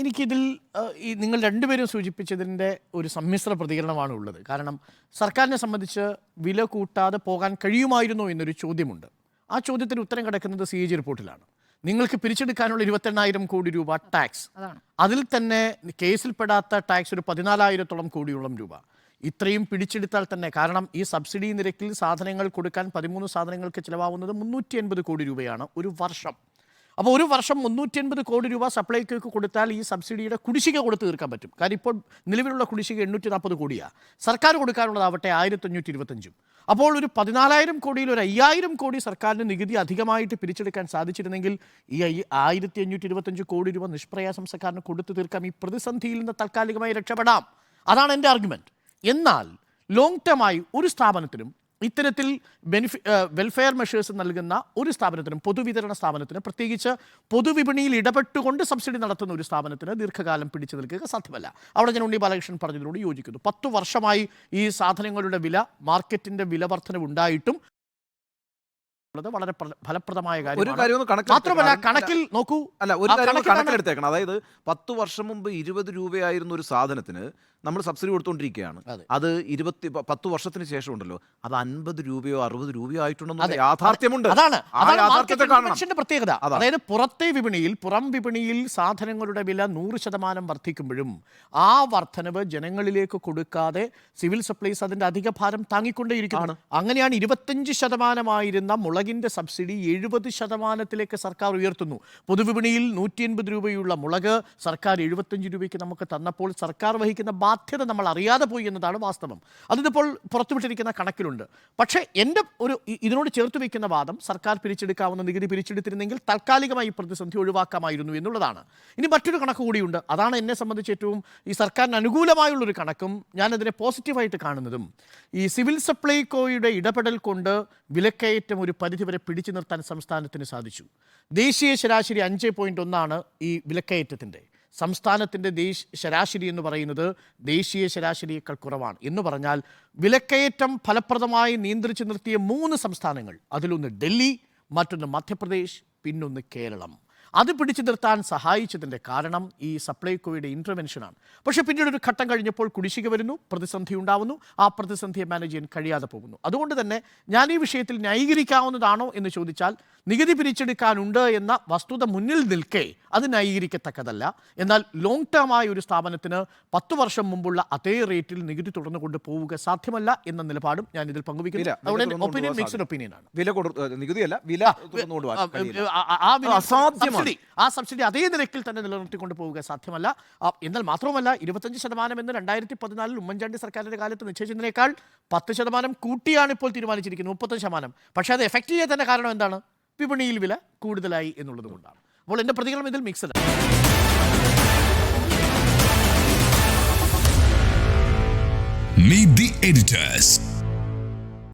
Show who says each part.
Speaker 1: എനിക്കിതിൽ ഈ നിങ്ങൾ രണ്ടുപേരും സൂചിപ്പിച്ചതിന്റെ ഒരു സമ്മിശ്ര പ്രതികരണമാണ് ഉള്ളത്. കാരണം സർക്കാരിനെ സംബന്ധിച്ച് വില കൂട്ടാതെ പോകാൻ കഴിയുമായിരുന്നോ എന്നൊരു ചോദ്യമുണ്ട്. ആ ചോദ്യത്തിന് ഉത്തരം കിടക്കുന്നത് സി എ ജി റിപ്പോർട്ടിലാണ്. നിങ്ങൾക്ക് പിരിച്ചെടുക്കാനുള്ള ഇരുപത്തെണ്ണായിരം കോടി രൂപ ടാക്സ്. അതിൽ തന്നെ കേസിൽപ്പെടാത്ത ടാക്സ് ഒരു പതിനാലായിരത്തോളം കോടിയോളം രൂപ. ഇത്രയും പിടിച്ചെടുത്താൽ തന്നെ കാരണം ഈ സബ്സിഡി നിരക്കിൽ സാധനങ്ങൾ കൊടുക്കാൻ പതിമൂന്ന് സാധനങ്ങൾക്ക് ചിലവാകുന്നത് മുന്നൂറ്റി കോടി രൂപയാണ് ഒരു വർഷം. അപ്പോൾ ഒരു വർഷം മുന്നൂറ്റി എൺപത് കോടി രൂപ സപ്ലൈകോയ്ക്ക് കൊടുത്താൽ ഈ സബ്സിഡിയുടെ കുടിശ്ശിക കൊടുത്ത് തീർക്കാൻ പറ്റും. കാര്യം ഇപ്പോൾ നിലവിലുള്ള കുടിശ്ശിക എണ്ണൂറ്റി നാൽപ്പത് കോടിയാണ് സർക്കാർ കൊടുക്കാനുള്ളതാവട്ടെ ആയിരത്തി അഞ്ഞൂറ്റി ഇരുപത്തഞ്ചും അപ്പോൾ ഒരു പതിനാലായിരം കോടിയിൽ ഒരു അയ്യായിരം കോടി സർക്കാരിന് നികുതി അധികമായിട്ട് പിരിച്ചെടുക്കാൻ സാധിച്ചിരുന്നെങ്കിൽ ഈ ആയിരത്തി അഞ്ഞൂറ്റി ഇരുപത്തഞ്ച് കോടി രൂപ നിഷ്പ്രയാസം സർക്കാരിന് കൊടുത്തു തീർക്കാം. ഈ പ്രതിസന്ധിയിൽ നിന്ന് താൽക്കാലികമായി രക്ഷപ്പെടാം. അതാണ് എന്റെ ആർഗ്യുമെന്റ് എന്നാൽ ലോങ് ടേമായി ഒരു സ്ഥാപനത്തിനും ഇത്തരത്തിൽ ബെനിഫി വെൽഫെയർ മെഷേഴ്സ് നൽകുന്ന ഒരു സ്ഥാപനത്തിനും പൊതുവിതരണ സ്ഥാപനത്തിന് പ്രത്യേകിച്ച് പൊതുവിപണിയിൽ ഇടപെട്ടുകൊണ്ട് സബ്സിഡി നടത്തുന്ന ഒരു സ്ഥാപനത്തിന് ദീർഘകാലം പിടിച്ചു നിൽക്കുക സാധ്യമല്ല. അവിടെ ഞാൻ ഉണ്ണി ബാലകൃഷ്ണൻ പറഞ്ഞതിനോട് യോജിക്കുന്നു. പത്തു വർഷമായി ഈ സാധനങ്ങളുടെ വില മാർക്കറ്റിന്റെ വില വർധനവ് ഉള്ളത് വളരെ പ്ര- ഫലപ്രദമായ കാര്യമാണ്. മാത്രമല്ല കണക്കിൽ നോക്കൂ.
Speaker 2: അല്ല ഒരു കാര്യം കണക്കിലെടുത്തേക്കണം അതായത് പത്ത് വർഷം മുമ്പ് ഇരുപത് രൂപയായിരുന്ന ഒരു സാധനത്തിന് നമ്മൾ സബ്സിഡി കൊടുത്തോണ്ടിരിക്കുകയാണ്
Speaker 1: അത്.
Speaker 2: ഇരുപത്തി പത്ത് വർഷത്തിന് ശേഷം ഉണ്ടല്ലോ. അത് അൻപത് രൂപയോ അറുപത് രൂപയോ ആയിട്ടുണ്ടെന്ന് യാഥാർത്ഥ്യമുണ്ട്.
Speaker 1: അതാണ്. അതാണ് പ്രത്യേകത. അതായത് പുറത്തെ വിപണിയിൽ പുറം വിപണിയിൽ സാധനങ്ങളുടെ വില നൂറ് ശതമാനം വർദ്ധിക്കുമ്പോഴും ആ വർധനവ് ജനങ്ങളിലേക്ക് കൊടുക്കാതെ സിവിൽ സപ്ലൈസ് അതിന്റെ അധിക ഭാരം താങ്ങിക്കൊണ്ടേയിരിക്കുകയാണ് അങ്ങനെയാണ് ഇരുപത്തഞ്ച് ശതമാനമായിരുന്ന മുളകിന്റെ സബ്സിഡി എഴുപത് ശതമാനത്തിലേക്ക് സർക്കാർ ഉയർത്തുന്നു. പൊതുവിപണിയിൽ നൂറ്റി എൺപത് രൂപയുള്ള മുളക് സർക്കാർ എഴുപത്തഞ്ച് രൂപയ്ക്ക് നമുക്ക് തന്നപ്പോൾ സർക്കാർ വഹിക്കുന്ന ബാധ്യത നമ്മൾ അറിയാതെ പോയി എന്നതാണ് വാസ്തവം. അതിപ്പോൾ പുറത്തുവിട്ടിരിക്കുന്ന കണക്കിലുണ്ട്. പക്ഷേ എന്റെ ഒരു ഇതിനോട് ചേർത്ത് വയ്ക്കുന്ന വാദം സർക്കാർ പിരിച്ചെടുക്കാവുന്ന നികുതി പിരിച്ചെടുത്തിരുന്നെങ്കിൽ താൽക്കാലികമായി പ്രതിസന്ധി ഒഴിവാക്കാമായിരുന്നു എന്നുള്ളതാണ്. ഇനി മറ്റൊരു കണക്ക് കൂടിയുണ്ട്. അതാണ് എന്നെ സംബന്ധിച്ച് ഏറ്റവും ഈ സർക്കാരിന് അനുകൂലമായുള്ളൊരു കണക്കും ഞാനതിനെ പോസിറ്റീവായിട്ട് കാണുന്നതും. ഈ സിവിൽ സപ്ലൈകോയുടെ ഇടപെടൽ കൊണ്ട് വിലക്കയറ്റം ഒരു പരിധിവരെ പിടിച്ചു നിർത്താൻ സംസ്ഥാനത്തിന് സാധിച്ചു. ദേശീയ ശരാശരി അഞ്ച് പോയിന്റ് ഒന്നാണ് ഈ വിലക്കയറ്റത്തിന്റെ സംസ്ഥാനത്തിന്റെ ദേശ ശരാശരി എന്ന് പറയുന്നത് ദേശീയ ശരാശരിയേക്കാൾ കുറവാണ്. എന്ന് പറഞ്ഞാൽ വിലക്കയറ്റം ഫലപ്രദമായി നിയന്ത്രിച്ചു നിർത്തിയ മൂന്ന് സംസ്ഥാനങ്ങൾ. അതിലൊന്ന് ഡൽഹി മറ്റൊന്ന് മധ്യപ്രദേശ് പിന്നൊന്ന് കേരളം. അത് പിടിച്ചു നിർത്താൻ സഹായിച്ചതിന്റെ കാരണം ഈ സപ്ലൈകോയുടെ ഇന്റർവെൻഷനാണ് പക്ഷേ പിന്നീട് ഒരു ഘട്ടം കഴിഞ്ഞപ്പോൾ കുടിശ്ശിക വരുന്നു പ്രതിസന്ധി ഉണ്ടാവുന്നു ആ പ്രതിസന്ധിയെ മാനേജ് ചെയ്യാൻ കഴിയാതെ പോകുന്നു. അതുകൊണ്ട് തന്നെ ഞാൻ ഈ വിഷയത്തിൽ ന്യായീകരിക്കാവുന്നതാണോ എന്ന് ചോദിച്ചാൽ നികുതി പിരിച്ചെടുക്കാനുണ്ട് എന്ന വസ്തുത മുന്നിൽ നിൽക്കെ അത് ന്യായീകരിക്കത്തക്കതല്ല. എന്നാൽ ലോങ് ടേം ആയ ഒരു സ്ഥാപനത്തിന് പത്തു വർഷം മുമ്പുള്ള അതേ റേറ്റിൽ നികുതി തുടർന്നു കൊണ്ട് പോവുക സാധ്യമല്ല എന്ന നിലപാടും ഞാൻ ഇതിൽ പങ്കുവയ്ക്കുന്നു ഒപ്പീനിയൻ മിക്സഡ് ഒപ്പീനിയൻ ആണ്.
Speaker 2: വില നികുതിയല്ല വില
Speaker 1: ആ. സബ്സിഡി അതേ നിരക്കിൽ തന്നെ നിലനിർത്തിക്കൊണ്ട് പോവുക സാധ്യമല്ല. എന്നാൽ മാത്രമല്ല ഇരുപത്തഞ്ച് ശതമാനം എന്ന് രണ്ടായിരത്തി പതിനാലിൽ ഉമ്മൻചാണ്ടി സർക്കാരിന്റെ കാലത്ത് നിശ്ചയിച്ചതിനേക്കാൾ പത്ത് ശതമാനം കൂട്ടിയാണ് ഇപ്പോൾ തീരുമാനിച്ചിരിക്കുന്നത് മുപ്പത്തഞ്ച് ശതമാനം. പക്ഷേ അത് എഫക്റ്റ് ചെയ്യാൻ തന്നെ കാരണം എന്താണ്? വിപണിയിൽ വില കൂടുതലായി എന്നുള്ളത് കൊണ്ടാണ് അപ്പോൾ എന്റെ പ്രതികരണം ഇതിൽ മിക്സഡ്
Speaker 3: Meet the editors.